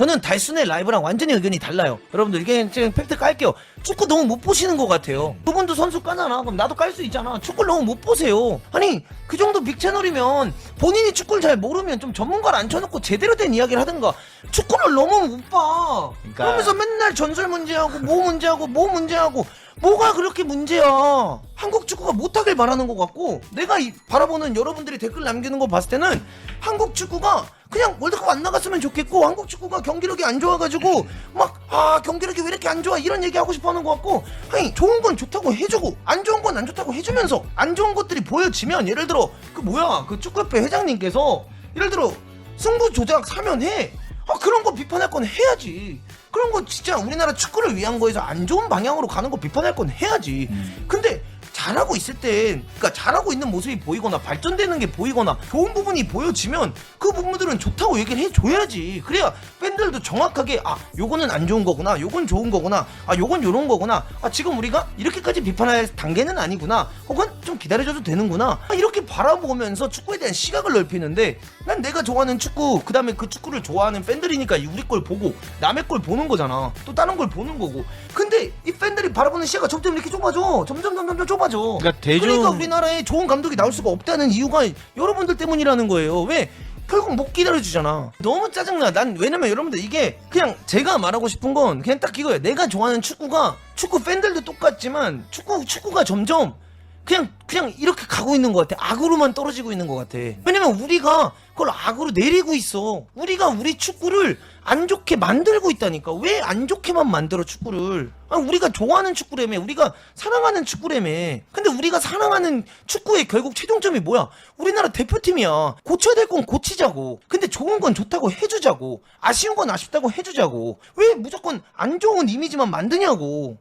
저는 달순의 라이브랑 완전히 의견이 달라요. 여러분들 이게 지금 팩트 깔게요. 축구 너무 못 보시는 것 같아요. 그분도 선수 까잖아. 그럼 나도 깔 수 있잖아. 축구를 너무 못 보세요. 아니 그 정도 빅 채널이면 본인이 축구를 잘 모르면 좀 전문가를 앉혀놓고 제대로 된 이야기를 하든가 축구를 너무 못 봐. 그러니까- 그러면서 맨날 전설 문제하고 뭐 문제하고 뭐 문제하고 뭐가 그렇게 문제야? 한국 축구가 못하길 바라는 것 같고 내가 이- 바라보는 여러분들이 댓글 남기는 거 봤을 때는 한국 축구가 그냥 월드컵 안 나갔으면 좋겠고 한국 축구가 경기력이 안 좋아가지고 막 아 경기력이 왜 이렇게 안 좋아? 이런 얘기 하고 싶어하는 것 같고 아니 좋은 건 좋다고 해주고 안 좋은 건 안 좋다고 해주면서 안 좋은 것들이 보여지면 예를 들어 그 뭐야 그 축구협회 회장님께서 예를 들어 승부 조작 사면 해. 아 그런 거 비판할 건 해야지. 그런 거 진짜 우리나라 축구를 위한 거에서 안 좋은 방향으로 가는 거 비판할 건 해야지. 근데 잘하고 있을 때 그러니까 잘하고 있는 모습이 보이거나 발전되는 게 보이거나 좋은 부분이 보여지면 그 부분들은 좋다고 얘기를 해줘야지. 그래야 팬들도 정확하게 아 요거는 안 좋은 거구나 요건 좋은 거구나 아 요건 요런 거구나 아 지금 우리가 이렇게까지 비판할 단계는 아니구나 혹은 좀 기다려줘도 되는구나. 아, 이렇게 바라보면서 축구에 대한 시각을 넓히는데 난 내가 좋아하는 축구 그 다음에 그 축구를 좋아하는 팬들이니까 우리 걸 보고 남의 걸 보는 거잖아. 또 다른 걸 보는 거고. 근데 이 팬들이 바라보는 시야가 점점 이렇게 좁아져. 점점 점 점 점 좁아져. 그러니까 대중- 그러니까 우리나라에 좋은 감독이 나올 수가 없다는 이유가 여러분들 때문이라는 거예요. 왜? 결국 못 기다려주잖아. 너무 짜증나. 난 왜냐면 여러분들 이게 그냥 제가 말하고 싶은 건 그냥 딱 이거예요. 내가 좋아하는 축구가 축구 팬들도 똑같지만 축구 축구가 점점 그냥 그냥 이렇게 가고 있는 것 같아. 악으로만 떨어지고 있는 것 같아. 왜냐면 우리가 그걸 악으로 내리고 있어. 우리가 우리 축구를 안 좋게 만들고 있다니까. 왜 안 좋게만 만들어 축구를? 아, 우리가 좋아하는 축구라며. 우리가 사랑하는 축구라며. 근데 우리가 사랑하는 축구의 결국 최종점이 뭐야? 우리나라 대표팀이야. 고쳐야 될 건 고치자고. 근데 좋은 건 좋다고 해주자고. 아쉬운 건 아쉽다고 해주자고. 왜 무조건 안 좋은 이미지만 만드냐고.